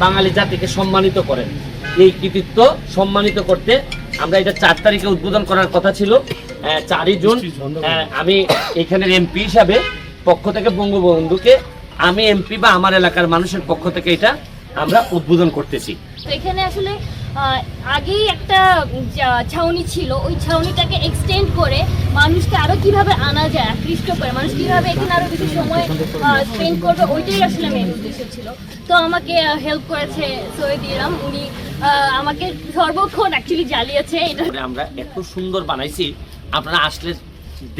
বাঙালি জাতিকে সম্মানিত করেন এই কৃতিত্ব সম্মানিত করতে আমরা এটা চার তারিখে উদ্বোধন করার কথা ছিল। চারই জুন। আমি এখানের এমপি হিসাবে পক্ষ থেকে বঙ্গবন্ধুকে আমি এমপি বা আমার এলাকার মানুষের পক্ষ থেকে এটা আমরা উদ্বোধন করতেছি। এখানে আসলে আগেই একটা ছাউনি ছিল, ওই ছাউনিটাকে এক্সটেন্ড করে মানুষকে আরও কীভাবে আনা যায়, আকৃষ্ট করে, মানুষ কীভাবে এখানে আরও বেশি সময় স্পেন্ড করবে, ওইটাই আসলে মেন উদ্দেশ্য ছিল। তো আমাকে হেল্প করেছে সৈয়দ ইরাম, উনি আমাকে সর্বক্ষণ অ্যাকচুয়ালি জ্বালিয়েছে, এটা করে আমরা এত সুন্দর বানাইছি, আপনারা আসলে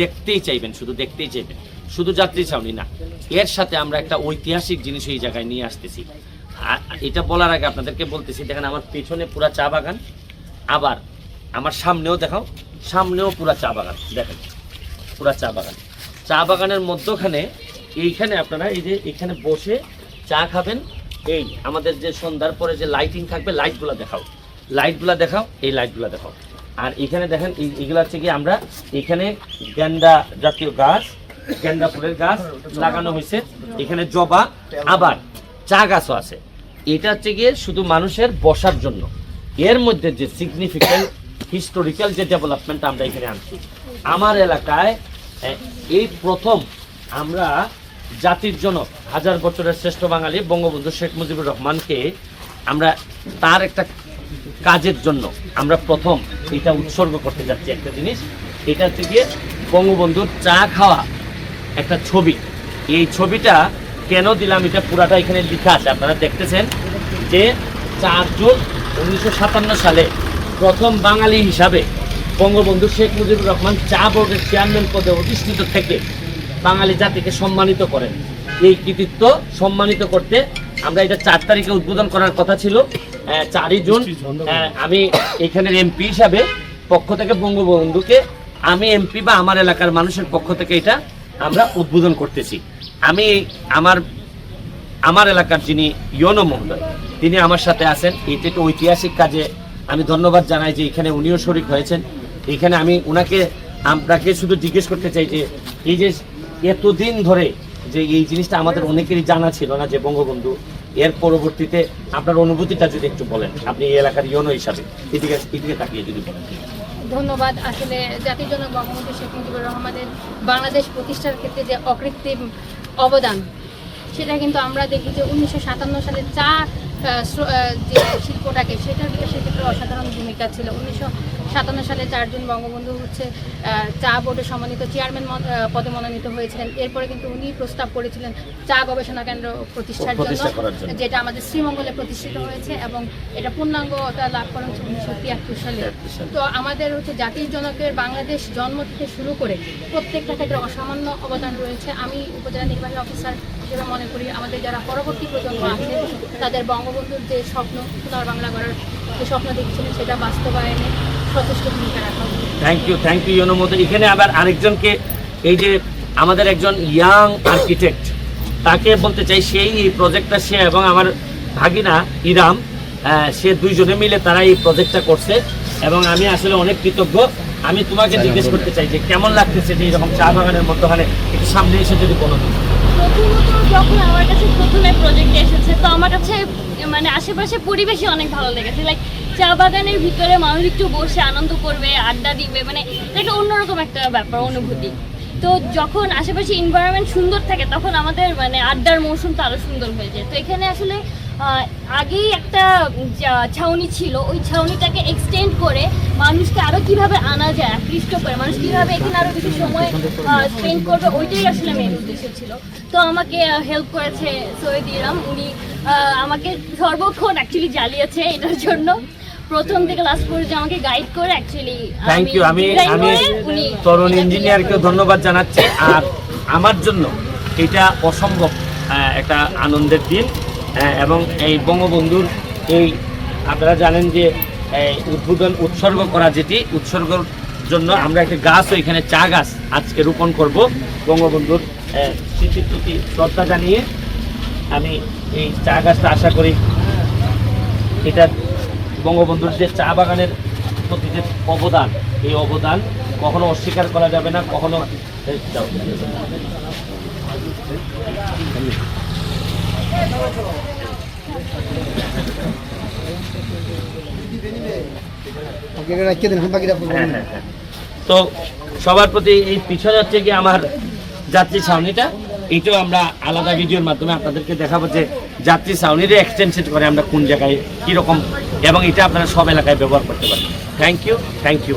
দেখতেই চাইবেন, শুধু দেখতেই চাইবেন। শুধু যাত্রী ছাউনি না, এর সাথে আমরা একটা ঐতিহাসিক জিনিস এই জায়গায় নিয়ে আসতেছি। এটা বলার আগে আপনাদেরকে বলতেছি, দেখেন আমার পেছনে পুরা চা বাগান, আবার আমার সামনেও দেখাও, সামনেও পুরা চা বাগান, দেখেন, পুরা চা বাগান। চা বাগানের মধ্যখানে এইখানে আপনারা এই যে এখানে বসে চা খাবেন, এই আমাদের যে সন্ধ্যার পরে যে লাইটিং থাকবে লাইটগুলো দেখাও। লাইটগুলো দেখাও, এই লাইটগুলো দেখাও। আর এখানে দেখেন, এই- এগুলো হচ্ছে কি আমরা এখানে গেন্দা জাতীয় গাছ, গেন্দা ফুলের গাছ লাগানো হয়েছে। এখানে জবা, আবার চা গাছও আছে। এটা হচ্ছে গিয়ে শুধু মানুষের বসার জন্য। এর মধ্যে যে সিগনিফিক্যান্ট হিস্টোরিক্যাল যে ডেভেলপমেন্ট আমরা এখানে আনছি, আমার এলাকায় এই প্রথম আমরা জাতির জনক হাজার বছরের শ্রেষ্ঠ বাঙালি বঙ্গবন্ধু শেখ মুজিবুর রহমানকে আমরা তার একটা কাজের জন্য আমরা প্রথম এটা উৎসর্গ করতে যাচ্ছি একটা জিনিস। এটা হচ্ছে গিয়ে বঙ্গবন্ধুর চা খাওয়া একটা ছবি। এই ছবিটা কেন দিলাম? এটা পুরাটা এখানে লেখা আছে। আপনারা দেখতেছেন যে চার জুন উনিশশো সাতান্ন সালে প্রথম বাঙালি হিসাবে বঙ্গবন্ধু শেখ মুজিবুর রহমান চা বোর্ডের চেয়ারম্যান পদে অধিষ্ঠিত থেকে বাঙালি জাতিকে সম্মানিত করেন। এই কৃতিত্ব সম্মানিত করতে আমরা এটা চার তারিখে উদ্বোধন করার কথা ছিল। চারই জুন আমি এখানের এমপি হিসাবে পক্ষ থেকে বঙ্গবন্ধুকে আমি এমপি বা আমার এলাকার মানুষের পক্ষ থেকে এটা আমরা উদ্বোধন করতেছি। আমি আমার আমার এলাকার যিনি ইয়নো মহোদয়, তিনি আমার সাথে আছেন। এটা একটা ঐতিহাসিক কাজে আমি ধন্যবাদ জানাই যে এখানে উনিও শরিক হয়েছেন। এখানে আমি ওনাকে আপনাকে শুধু জিজ্ঞেস করতে চাই যে, এই যে এতদিন ধরে যে এই জিনিসটা আমাদের অনেকেরই জানা ছিল না যে বঙ্গবন্ধু, এর পরবর্তীতে আপনার অনুভূতিটা যদি একটু বলেন, আপনি এই এলাকার ইয়নো হিসাবে, এদিকে এদিকে তাকিয়ে যদি বলেন। ধন্যবাদ। আসলে জাতির জন্য বঙ্গবন্ধু শেখ মুজিবুর রহমানের বাংলাদেশ প্রতিষ্ঠার ক্ষেত্রে যে অকৃত্রিম অবদান। সেটা কিন্তু আমরা দেখি যে উনিশশো সাতান্ন সালে চা যে শিল্পটাকে, সেটার বিকাশের ক্ষেত্রে অসাধারণ ভূমিকা ছিল। উনিশশো সাতান্ন সালে চারজন বঙ্গবন্ধু হচ্ছে চা বোর্ডে সম্মানিত চেয়ারম্যান পদে মনোনীত হয়েছিলেন এরপরে কিন্তু উনি প্রস্তাব করেছিলেন চা গবেষণা কেন্দ্র প্রতিষ্ঠার জন্য। যেটা আমাদের শ্রীমঙ্গলে প্রতিষ্ঠিত হয়েছে এবং এটা পূর্ণাঙ্গতা লাভ করেন উনিশশো তিয়াত্তর সালে 73 সালে। তো আমাদের হচ্ছে জাতির জনকের বাংলাদেশ জন্ম থেকে শুরু করে প্রত্যেকটা ক্ষেত্রে অসামান্য অবদান রয়েছে আমি উপজেলা নির্বাহী অফিসার হিসেবে মনে করি আমাদের যারা পরবর্তী প্রজন্ম আছে তাদের বঙ্গবন্ধুর যে স্বপ্ন সোনার বাংলা করার যে স্বপ্ন দেখছিলেন সেটা বাস্তবায়নে যথেষ্ট ভূমিকা রাখা থ্যাংক ইউ থ্যাংক ইউ ইউনো মতো এখানে আবার আরেকজনকে এই যে আমাদের একজন ইয়াং আর্কিটেক্ট তাকে বলতে চাই সেই এই প্রজেক্টটা সে এবং আমার ভাগিনা ইরাম সে দুইজনে মিলে তারা এই প্রজেক্টটা করছে এবং আমি আসলে অনেক কৃতজ্ঞ। আমি তোমাকে জিজ্ঞেস করতে চাই যে কেমন লাগতেছে যে এরকম চা বাগানের মধ্যখানে একটু সামনে এসে যদি বলো। প্রথমত যখন আমার কাছে প্রথমে প্রজেক্ট এসেছে তো আমার কাছে মানে আশেপাশে পরিবেশই অনেক ভালো লেগেছে। লাইক চা বাগানের ভিতরে মানুষ একটু বসে আনন্দ করবে, আড্ডা দিবে মানে একটা অন্যরকম একটা ব্যাপার, অনুভূতি। তো যখন আশেপাশে এনভায়রনমেন্ট সুন্দর থাকে, তখন আমাদের মানে আড্ডার মৌসুমটা আরও সুন্দর হয়ে যায়। তো এখানে আসলে আগেই একটা ছাউনি ছিল, ওই ছাউনিটাকে এক্সটেন্ড করে মানুষকে আরও কীভাবে আনা যায়, আকৃষ্ট করে, মানুষ কীভাবে এখানে আরও বেশি সময় স্পেন্ড করবে, ওইটাই আসলে মেন উদ্দেশ্য ছিল। তো আমাকে হেল্প করেছে সৈয়দ ইরাম। উনি আমাকে সর্বক্ষণ অ্যাকচুয়ালি জ্বালিয়েছে এটার জন্য। প্রথম থেকে লাস্ট পর্যন্ত আমাকে গাইড করে অ্যাকচুয়ালি থ্যাংক ইউ আমি আমি তরুণ ইঞ্জিনিয়ারকেও ধন্যবাদ জানাচ্ছি। আর আমার জন্য এটা অসম্ভব একটা আনন্দের দিন এবং এই বঙ্গবন্ধুর এই আপনারা জানেন যে উদ্বোধন উৎসর্গ করা যেটি উৎসর্গর জন্য আমরা একটা গাছ এখানে চা গাছ আজকে রোপণ করব। বঙ্গবন্ধুর স্মৃতির প্রতি শ্রদ্ধা জানিয়ে আমি এই চা গাছটা আশা করি এটা বঙ্গবন্ধুর যে চা বাগানের প্রতি যে অবদান, এই অবদান কখনো অস্বীকার করা যাবে না, কখনো তো সবার প্রতি এই পিছনে যাচ্ছে কি আমার যাত্রী ছাউনিটা। এইটাও আমরা আলাদা ভিডিওর মাধ্যমে আপনাদেরকে দেখাবো যে যাত্রী ছাউনিরে এক্সটেনশন করে আমরা কোন জায়গায় কীরকম এবং এটা আপনারা সব এলাকায় ব্যবহার করতে পারেন থ্যাংক ইউ থ্যাংক ইউ